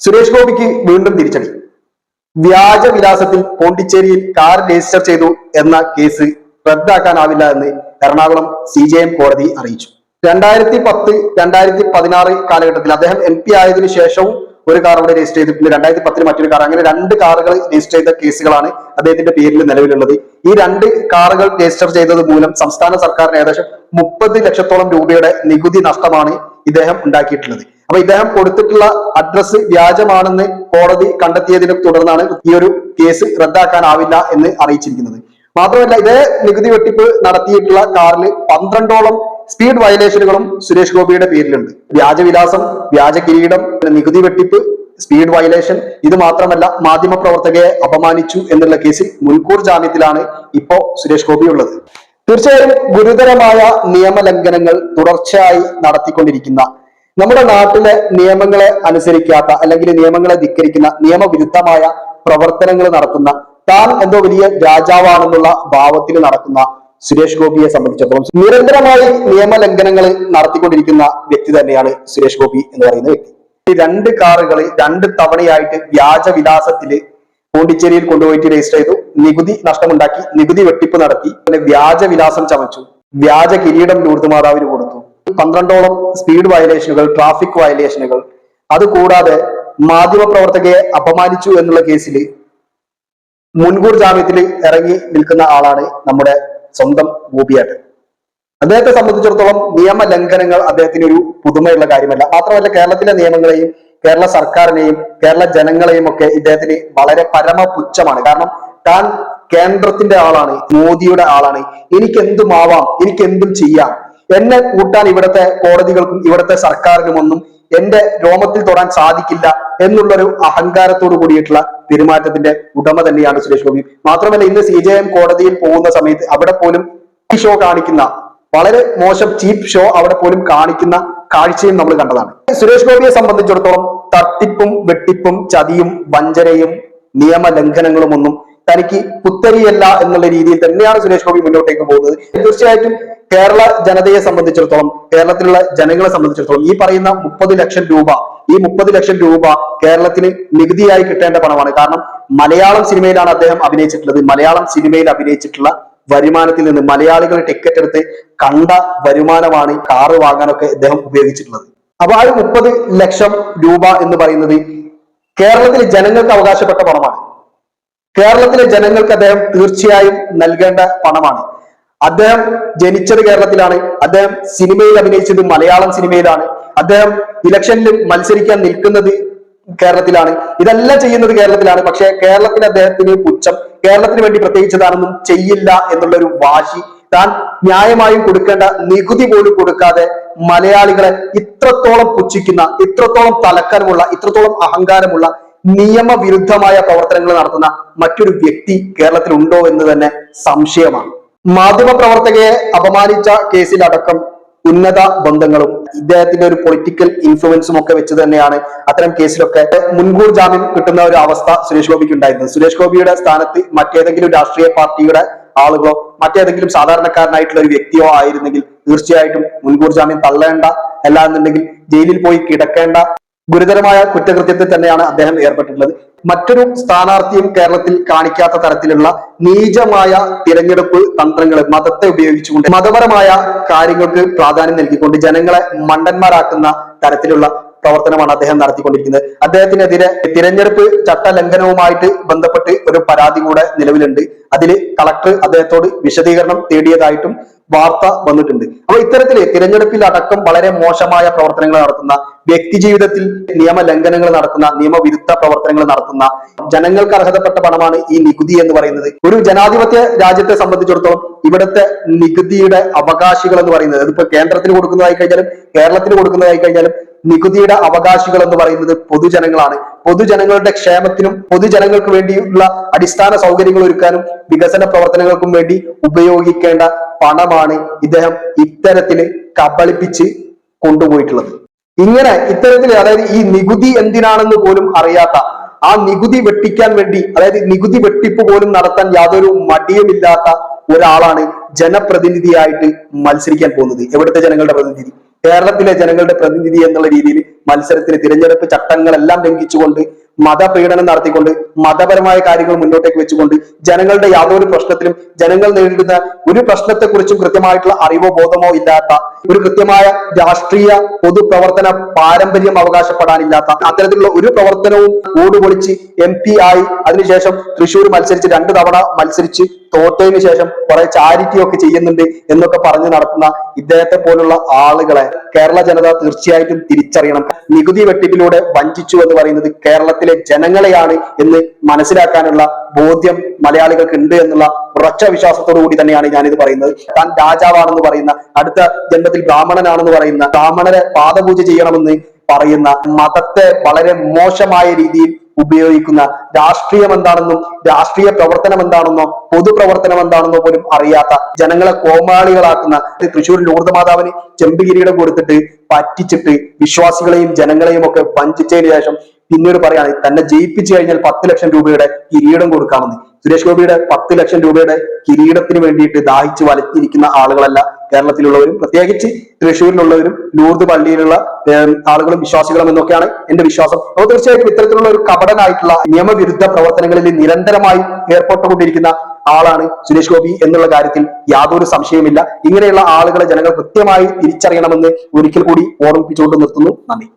സുരേഷ് ഗോപിക്ക് വീണ്ടും തിരിച്ചടി. വ്യാജ വിലാസത്തിൽ പോണ്ടിച്ചേരിയിൽ കാർ രജിസ്റ്റർ ചെയ്തു എന്ന കേസ് റദ്ദാക്കാനാവില്ല എന്ന് എറണാകുളം സി ജെ എം കോടതി അറിയിച്ചു. രണ്ടായിരത്തി പത്ത് രണ്ടായിരത്തി പതിനാറ് കാലഘട്ടത്തിൽ അദ്ദേഹം എം പി ആയതിനു ശേഷവും ഒരു കാർ അവിടെ രജിസ്റ്റർ ചെയ്തിട്ടുണ്ട് രണ്ടായിരത്തി പത്തിൽ മറ്റൊരു കാർ. അങ്ങനെ രണ്ട് കാറുകൾ രജിസ്റ്റർ ചെയ്ത കേസുകളാണ് അദ്ദേഹത്തിന്റെ പേരിൽ നിലവിലുള്ളത്. ഈ രണ്ട് കാറുകൾ രജിസ്റ്റർ ചെയ്തത് മൂലം സംസ്ഥാന സർക്കാരിന് ഏകദേശം മുപ്പത് ലക്ഷത്തോളം രൂപയുടെ നികുതി നഷ്ടമാണ് ഇദ്ദേഹം ഉണ്ടാക്കിയിട്ടുള്ളത്. അപ്പൊ ഇദ്ദേഹം കൊടുത്തിട്ടുള്ള അഡ്രസ്സ് വ്യാജമാണെന്ന് കോടതി കണ്ടെത്തിയതിനെ തുടർന്നാണ് ഈ ഒരു കേസ് റദ്ദാക്കാനാവില്ല എന്ന് അറിയിച്ചിരിക്കുന്നത്. മാത്രമല്ല ഇതേ നികുതി വെട്ടിപ്പ് നടത്തിയിട്ടുള്ള കാറിൽ പന്ത്രണ്ടോളം സ്പീഡ് വയലേഷനുകളും സുരേഷ് ഗോപിയുടെ പേരിലുണ്ട്. വ്യാജവിലാസം വ്യാജ കിരീടം നികുതി വെട്ടിപ്പ് സ്പീഡ് വയലേഷൻ ഇത് മാത്രമല്ല മാധ്യമ പ്രവർത്തകയെ അപമാനിച്ചു എന്നുള്ള കേസിൽ മുൻകൂർ ജാമ്യത്തിലാണ് ഇപ്പോ സുരേഷ് ഗോപി ഉള്ളത് തീർച്ചയായും ഗുരുതരമായ നിയമലംഘനങ്ങൾ തുടർച്ചയായി നടത്തിക്കൊണ്ടിരിക്കുന്ന നമ്മുടെ നാട്ടിലെ നിയമങ്ങളെ അനുസരിക്കാത്ത അല്ലെങ്കിൽ നിയമങ്ങളെ ധിക്കരിക്കുന്ന നിയമവിരുദ്ധമായ പ്രവർത്തനങ്ങൾ നടത്തുന്ന താൻ എന്തോ വലിയ രാജാവാണെന്നുള്ള ഭാവത്തിൽ നടക്കുന്ന സുരേഷ് ഗോപിയെ സംബന്ധിച്ചിടത്തോളം നിരന്തരമായി നിയമലംഘനങ്ങൾ നടത്തിക്കൊണ്ടിരിക്കുന്ന വ്യക്തി തന്നെയാണ് സുരേഷ് ഗോപി എന്ന് പറയുന്ന വ്യക്തി. രണ്ട് കാറുകൾ രണ്ട് തവണയായിട്ട് വ്യാജ വിലാസത്തിൽ പോണ്ടിച്ചേരിയിൽ കൊണ്ടുപോയിട്ട് രജിസ്റ്റർ ചെയ്തു. നികുതി നഷ്ടമുണ്ടാക്കി നികുതി വെട്ടിപ്പ് നടത്തി പിന്നെ വ്യാജ വിലാസം ചമച്ചു. വ്യാജ കിരീടം ലൂർദ് മാതാവിന് കൊടുത്തു. പന്ത്രണ്ടോളം സ്പീഡ് വയലേഷനുകൾ ട്രാഫിക് വയലേഷനുകൾ അതുകൂടാതെ മാധ്യമപ്രവർത്തകയെ അപമാനിച്ചു എന്നുള്ള കേസിൽ മുൻകൂർ ജാമ്യത്തിൽ ഇറങ്ങി നിൽക്കുന്ന ആളാണ് നമ്മുടെ സ്വന്തം ഗോപിയാട്ടൻ. അദ്ദേഹത്തെ സംബന്ധിച്ചിടത്തോളം നിയമ ലംഘനങ്ങൾ അദ്ദേഹത്തിന് ഒരു പുതുമയുള്ള കാര്യമല്ല. മാത്രമല്ല കേരളത്തിലെ നിയമങ്ങളെയും കേരള സർക്കാരിനെയും കേരള ജനങ്ങളെയും ഒക്കെ ഇദ്ദേഹത്തിന് വളരെ പരമപുച്ഛമാണ്. കാരണം താൻ കേന്ദ്രത്തിന്റെ ആളാണ് മോദിയുടെ ആളാണ്. എനിക്ക് എന്തും ആവാം എനിക്ക് എന്തും ചെയ്യാം. എന്നെ കൂട്ടാൻ ഇവിടുത്തെ കോടതികൾക്കും ഇവിടുത്തെ സർക്കാരിനും ഒന്നും എന്റെ രോമത്തിൽ തൊടാൻ സാധിക്കില്ല എന്നുള്ളൊരു അഹങ്കാരത്തോട് കൂടിയിട്ടുള്ള പെരുമാറ്റത്തിന്റെ ഉടമ തന്നെയാണ് സുരേഷ് ഗോപി. മാത്രമല്ല ഇന്ന് സി കോടതിയിൽ പോകുന്ന സമയത്ത് അവിടെ പോലും ഷോ കാണിക്കുന്ന വളരെ മോശം ചീപ്പ് ഷോ അവിടെ പോലും കാണിക്കുന്ന കാഴ്ചയും നമ്മൾ കണ്ടതാണ്. സുരേഷ് ഗോപിയെ സംബന്ധിച്ചിടത്തോളം തട്ടിപ്പും വെട്ടിപ്പും ചതിയും വഞ്ചനയും നിയമലംഘനങ്ങളും ഒന്നും തനിക്ക് പുത്തരിയല്ല എന്നുള്ള രീതിയിൽ തന്നെയാണ് സുരേഷ് ഗോപി മുന്നോട്ടേക്ക് പോകുന്നത്. തീർച്ചയായിട്ടും കേരള ജനതയെ സംബന്ധിച്ചിടത്തോളം കേരളത്തിലുള്ള ജനങ്ങളെ സംബന്ധിച്ചിടത്തോളം ഈ പറയുന്ന മുപ്പത് ലക്ഷം രൂപ ഈ മുപ്പത് ലക്ഷം രൂപ കേരളത്തിന് നികുതിയായി കിട്ടേണ്ട പണമാണ്. കാരണം മലയാളം സിനിമയിലാണ് അദ്ദേഹം അഭിനയിച്ചിട്ടുള്ളത്. മലയാളം സിനിമയിൽ അഭിനയിച്ചിട്ടുള്ള വരുമാനത്തിൽ നിന്ന് മലയാളികൾ ടിക്കറ്റ് എടുത്ത് കണ്ട വരുമാനമാണ് കാറ് വാങ്ങാനൊക്കെ ഇദ്ദേഹം ഉപയോഗിച്ചിട്ടുള്ളത്. അപ്പൊ ആ ഒരു മുപ്പത് ലക്ഷം രൂപ എന്ന് പറയുന്നത് കേരളത്തിലെ ജനങ്ങൾക്ക് അവകാശപ്പെട്ട പണമാണ്. കേരളത്തിലെ ജനങ്ങൾക്ക് അദ്ദേഹം തീർച്ചയായും നൽകേണ്ട പണമാണ്. അദ്ദേഹം ജനിച്ചത് കേരളത്തിലാണ്. അദ്ദേഹം സിനിമയിൽ അഭിനയിച്ചത് മലയാളം സിനിമയിലാണ്. അദ്ദേഹം ഇലക്ഷനിൽ മത്സരിക്കാൻ നിൽക്കുന്നത് കേരളത്തിലാണ്. ഇതെല്ലാം ചെയ്യുന്നത് കേരളത്തിലാണ്. പക്ഷെ കേരളത്തിന് അദ്ദേഹത്തിന് പുച്ഛം കേരളത്തിന് വേണ്ടി പ്രത്യേകിച്ച് താനൊന്നും ചെയ്യില്ല എന്നുള്ള ഒരു വാശി താൻ ന്യായമായും കൊടുക്കേണ്ട നികുതി പോലും കൊടുക്കാതെ മലയാളികളെ ഇത്രത്തോളം പുച്ഛിക്കുന്ന ഇത്രത്തോളം തലക്കനമുള്ള ഇത്രത്തോളം അഹങ്കാരമുള്ള നിയമവിരുദ്ധമായ പ്രവർത്തനങ്ങൾ നടത്തുന്ന മറ്റൊരു വ്യക്തി കേരളത്തിൽ ഉണ്ടോ എന്ന് തന്നെ സംശയമാണ്. മാധ്യമ പ്രവർത്തകയെ അപമാനിച്ച കേസിലടക്കം ഉന്നത ബന്ധങ്ങളും ഇദ്ദേഹത്തിന്റെ ഒരു പൊളിറ്റിക്കൽ ഇൻഫ്ലുവൻസും ഒക്കെ വെച്ച് തന്നെയാണ് അത്തരം കേസിലൊക്കെ മുൻകൂർ ജാമ്യം കിട്ടുന്ന ഒരു അവസ്ഥ സുരേഷ് ഗോപിക്ക് ഉണ്ടായിരുന്നത്. സുരേഷ് ഗോപിയുടെ സ്ഥാനത്ത് മറ്റേതെങ്കിലും രാഷ്ട്രീയ പാർട്ടിയുടെ ആളുകളോ മറ്റേതെങ്കിലും സാധാരണക്കാരനായിട്ടുള്ള ഒരു വ്യക്തിയോ ആയിരുന്നെങ്കിൽ തീർച്ചയായിട്ടും മുൻകൂർ ജാമ്യം തള്ളേണ്ട. അല്ല എന്നുണ്ടെങ്കിൽ ജയിലിൽ പോയി കിടക്കേണ്ട. ഗുരുതരമായ കുറ്റകൃത്യത്തിൽ തന്നെയാണ് അദ്ദേഹം ഏർപ്പെട്ടിട്ടുള്ളത്. മറ്റൊരു സ്ഥാനാർത്ഥിയും കേരളത്തിൽ കാണിക്കാത്ത തരത്തിലുള്ള നീചമായ തിരഞ്ഞെടുപ്പ് തന്ത്രങ്ങൾ മതത്തെ ഉപയോഗിച്ചുകൊണ്ട് മതപരമായ കാര്യങ്ങൾക്ക് പ്രാധാന്യം നൽകിക്കൊണ്ട് ജനങ്ങളെ മണ്ടന്മാരാക്കുന്ന തരത്തിലുള്ള പ്രവർത്തനമാണ് അദ്ദേഹം നടത്തിക്കൊണ്ടിരിക്കുന്നത്. അദ്ദേഹത്തിനെതിരെ തിരഞ്ഞെടുപ്പ് ചട്ട ലംഘനവുമായിട്ട് ബന്ധപ്പെട്ട് ഒരു പരാതി കൂടെ നിലവിലുണ്ട്. അതിൽ കളക്ടർ അദ്ദേഹത്തോട് വിശദീകരണം തേടിയതായിട്ടും വാർത്ത വന്നിട്ടുണ്ട്. അപ്പൊ ഇത്തരത്തിൽ തിരഞ്ഞെടുപ്പിൽ അടക്കം വളരെ മോശമായ പ്രവർത്തനങ്ങൾ നടത്തുന്ന വ്യക്തി ജീവിതത്തിൽ നിയമ ലംഘനങ്ങൾ നടത്തുന്ന നിയമവിരുദ്ധ പ്രവർത്തനങ്ങൾ നടത്തുന്ന ജനങ്ങൾക്ക് അർഹതപ്പെട്ട പണമാണ് ഈ നികുതി എന്ന് പറയുന്നത്. ഒരു ജനാധിപത്യ രാജ്യത്തെ സംബന്ധിച്ചിടത്തോളം ഇവിടുത്തെ നികുതിയുടെ അവകാശികൾ എന്ന് പറയുന്നത് അതിപ്പോ കേന്ദ്രത്തിന് കൊടുക്കുന്നതായി കഴിഞ്ഞാലും കേരളത്തിന് കൊടുക്കുന്നതായി കഴിഞ്ഞാലും നികുതിയുടെ അവകാശികൾ എന്ന് പറയുന്നത് പൊതുജനങ്ങളാണ്. പൊതുജനങ്ങളുടെ ക്ഷേമത്തിനും പൊതുജനങ്ങൾക്ക് വേണ്ടിയുള്ള അടിസ്ഥാന സൗകര്യങ്ങൾ ഒരുക്കാനും വികസന പ്രവർത്തനങ്ങൾക്കും വേണ്ടി ഉപയോഗിക്കേണ്ട പണമാണ് ഇദ്ദേഹം ഇത്തരത്തിൽ കബളിപ്പിച്ച് കൊണ്ടുപോയിട്ടുള്ളത്. ഇങ്ങനെ ഇത്തരത്തിൽ അതായത് ഈ നികുതി എന്തിനാണെന്ന് പോലും അറിയാത്ത ആ നികുതി വെട്ടിക്കാൻ വേണ്ടി അതായത് നികുതി വെട്ടിപ്പ് പോലും നടത്താൻ യാതൊരു മടിയുമില്ലാത്ത ഒരാളാണ് ജനപ്രതിനിധിയായിട്ട് മത്സരിക്കാൻ പോകുന്നത്. എവിടുത്തെ ജനങ്ങളുടെ പ്രതിനിധി? കേരളത്തിലെ ജനങ്ങളുടെ പ്രതിനിധി എന്നുള്ള രീതിയിൽ മത്സരത്തിന് തിരഞ്ഞെടുപ്പ് ചട്ടങ്ങളെല്ലാം ലംഘിച്ചുകൊണ്ട് മതപീഡനം നടത്തിക്കൊണ്ട് മതപരമായ കാര്യങ്ങൾ മുന്നോട്ടേക്ക് വെച്ചുകൊണ്ട് ജനങ്ങളുടെ യാതൊരു പ്രശ്നത്തിലും ജനങ്ങൾ നേരിടുന്ന ഒരു പ്രശ്നത്തെക്കുറിച്ചും കൃത്യമായിട്ടുള്ള അറിവോ ബോധമോ ഇല്ലാത്ത ഒരു കൃത്യമായ രാഷ്ട്രീയ പൊതുപ്രവർത്തന പാരമ്പര്യം അവകാശപ്പെടാനില്ലാത്ത അത്തരത്തിലുള്ള ഒരു പ്രവർത്തനവും ഓടുപൊളിച്ച് എം പി ആയി അതിനുശേഷം തൃശ്ശൂർ മത്സരിച്ച് രണ്ടു തവണ മത്സരിച്ച് തോറ്റതിന് ശേഷം കുറെ ചാരിറ്റി ഒക്കെ ചെയ്യുന്നുണ്ട് എന്നൊക്കെ പറഞ്ഞു നടത്തുന്ന ഇദ്ദേഹത്തെ പോലുള്ള ആളുകളെ കേരള ജനത തീർച്ചയായിട്ടും തിരിച്ചറിയണം. നികുതി വെട്ടിപ്പിലൂടെ വഞ്ചിച്ചു എന്ന് പറയുന്നത് കേരളത്തിലെ ജനങ്ങളെയാണ് എന്ന് മനസ്സിലാക്കാനുള്ള ബോധ്യം മലയാളികൾക്ക് ഉണ്ട് എന്നുള്ള ഉറച്ച വിശ്വാസത്തോടു കൂടി തന്നെയാണ് ഞാനിത് പറയുന്നത്. താൻ രാജാവാണെന്ന് പറയുന്ന അടുത്ത ജന്മത്തിൽ ബ്രാഹ്മണനാണെന്ന് പറയുന്ന ബ്രാഹ്മണരെ പാദപൂജ ചെയ്യണമെന്ന് പറയുന്ന മതത്തെ വളരെ മോശമായ രീതിയിൽ ഉപയോഗിക്കുന്ന രാഷ്ട്രീയം എന്താണെന്നും രാഷ്ട്രീയ പ്രവർത്തനം എന്താണെന്നോ പൊതുപ്രവർത്തനം എന്താണെന്നോ പോലും അറിയാത്ത ജനങ്ങളെ കോമാളികളാക്കുന്ന തൃശ്ശൂർ ലൂർദ് മാതാവിന് ചെമ്പുകിരീടം കൊടുത്തിട്ട് പറ്റിച്ചിട്ട് വിശ്വാസികളെയും ജനങ്ങളെയും ഒക്കെ വഞ്ചിച്ചതിന് ശേഷം പിന്നീട് പറയാണ് തന്നെ ജയിപ്പിച്ചു കഴിഞ്ഞാൽ പത്ത് ലക്ഷം രൂപയുടെ കിരീടം കൊടുക്കാമെന്ന്. സുരേഷ് ഗോപിയുടെ പത്ത് ലക്ഷം രൂപയുടെ കിരീടത്തിന് വേണ്ടിയിട്ട് ദാഹിച്ച് വലത്തിരിക്കുന്ന ആളുകളല്ല കേരളത്തിലുള്ളവരും പ്രത്യേകിച്ച് തൃശ്ശൂരിലുള്ളവരും ലൂർദ് പള്ളിയിലുള്ള ആളുകളും വിശ്വാസികളും എന്നൊക്കെയാണ് എന്റെ വിശ്വാസം. അപ്പോൾ തീർച്ചയായിട്ടും ഇത്തരത്തിലുള്ള ഒരു കപടനായിട്ടുള്ള നിയമവിരുദ്ധ പ്രവർത്തനങ്ങളിൽ നിരന്തരമായി ഏർപ്പെട്ടുകൊണ്ടിരിക്കുന്ന ആളാണ് സുരേഷ് ഗോപി എന്നുള്ള കാര്യത്തിൽ യാതൊരു സംശയമില്ല ഇങ്ങനെയുള്ള ആളുകളെ ജനങ്ങൾ കൃത്യമായി തിരിച്ചറിയണമെന്ന് ഒരിക്കൽ കൂടി ഓർമ്മിപ്പിച്ചുകൊണ്ട് നിർത്തുന്നു. നന്ദി.